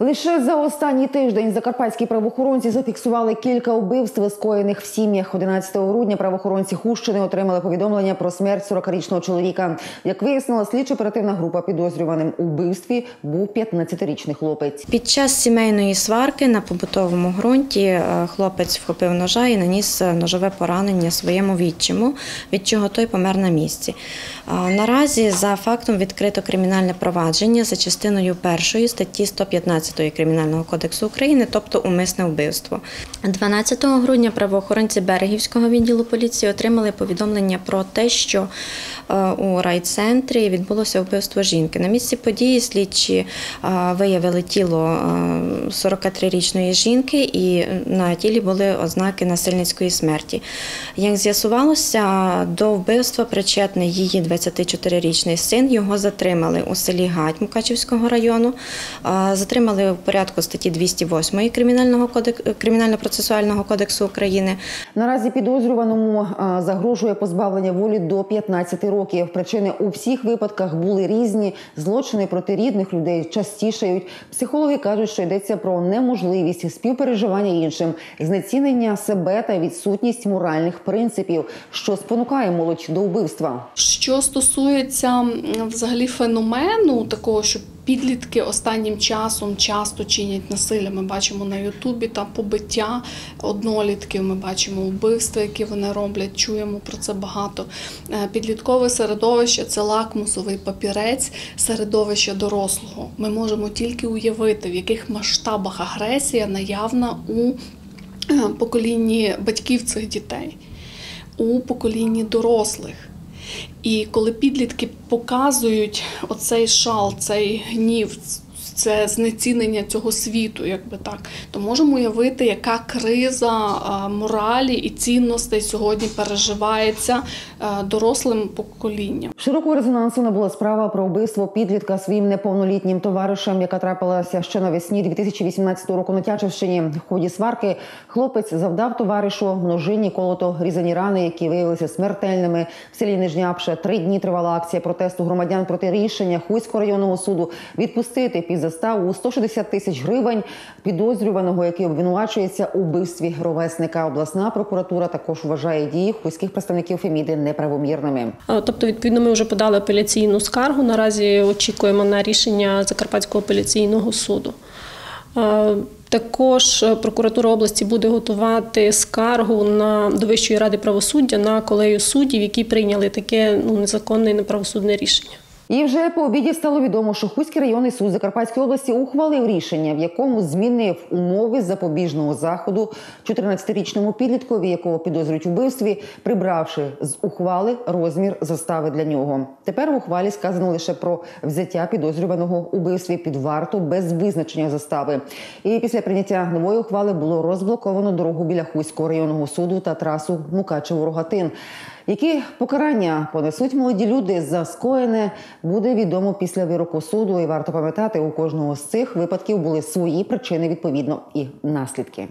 Лише за останній тиждень закарпатські правоохоронці зафіксували кілька вбивств, скоєних в сім'ях. 11 грудня правоохоронці Хущини отримали повідомлення про смерть 40-річного чоловіка. Як вияснила слідчо-оперативна група підозрюваним у вбивстві був 15-річний хлопець. Під час сімейної сварки на побутовому ґрунті е, хлопець вхопив ножа і наніс е, ножове поранення своєму відчиму, від чого той помер на місці. Наразі за фактом відкрито кримінальне провадження за частиною першої статті 115 Кримінального кодексу України, тобто умисне вбивство. 12 грудня правоохоронці Берегівського відділу поліції отримали повідомлення про те, що е, у райцентрі відбулося вбивство жінки. На місці події слідчі е, виявили тіло е, 43-річної жінки, і на тілі були ознаки насильницької смерті. Як з'ясувалося, до вбивства причетний її 24-річний син. Його затримали у селі Гать Мукачівського району. Е, Затримали в порядку статті 208 Кримінального кодексу Кримінально-процесуального кодексу України. Наразі підозрюваному загрожує позбавлення волі до 15 років. Причини у всіх випадках були різні. Злочини проти рідних людей частішають. Психологи кажуть, що йдеться про неможливість співпереживання іншим, знецінення себе та відсутність моральних принципів, що спонукає молодь до вбивства. Що стосується взагалі феномену такого, що підлітки останнім часом часто чинять насилля. Ми бачимо на Ютубі там побиття однолітків, ми бачимо вбивства, які вони роблять. Чуємо про це багато. Е, Підліткове середовище це лакмусовий папірець середовища дорослого. Ми можемо тільки уявити, в яких масштабах агресія наявна у е, поколінні батьків цих дітей, у поколінні дорослих. І коли підлітки показують оцей шал, цей гнів, це знецінення цього світу, якби так, то можемо уявити, яка криза моралі і цінностей сьогодні переживається дорослим поколінням. Широкого резонансу набула справа про вбивство підлітка своїм неповнолітнім товаришем, яка трапилася ще навесні 2018 року на Тячівщині. В ході сварки хлопець завдав товаришу множинні колото різані рани, які виявилися смертельними. В селі Нижняпше три дні тривала акція протесту громадян проти рішення Хуського районного суду відпустити під заставу у 160 тисяч гривень підозрюваного, який обвинувачується у вбивстві ровесника. Обласна прокуратура також вважає дії хуських представників Феміди неправомірними. Тобто, відповідно, ми вже подали апеляційну скаргу. Наразі очікуємо на рішення Закарпатського апеляційного суду. Також е, прокуратура області буде готувати скаргу на до Вищої ради правосуддя на колегію суддів, які прийняли таке ну, незаконне і неправосудне рішення. І вже по обіді стало відомо, що Хуський районний суд Закарпатської області ухвалив рішення, в якому змінив умови запобіжного заходу 14-річному підліткові, якого підозрюють у вбивстві, прибравши з ухвали розмір застави для нього. Тепер в ухвалі сказано лише про взяття підозрюваного у вбивстві під варту без визначення застави. І після прийняття нової ухвали було розблоковано дорогу біля Хуського районного суду та трасу Мукачево-Рогатин. Які покарання понесуть молоді люди за скоєне, буде відомо після вироку суду. І варто пам'ятати, у кожного з цих випадків були свої причини відповідно і наслідки.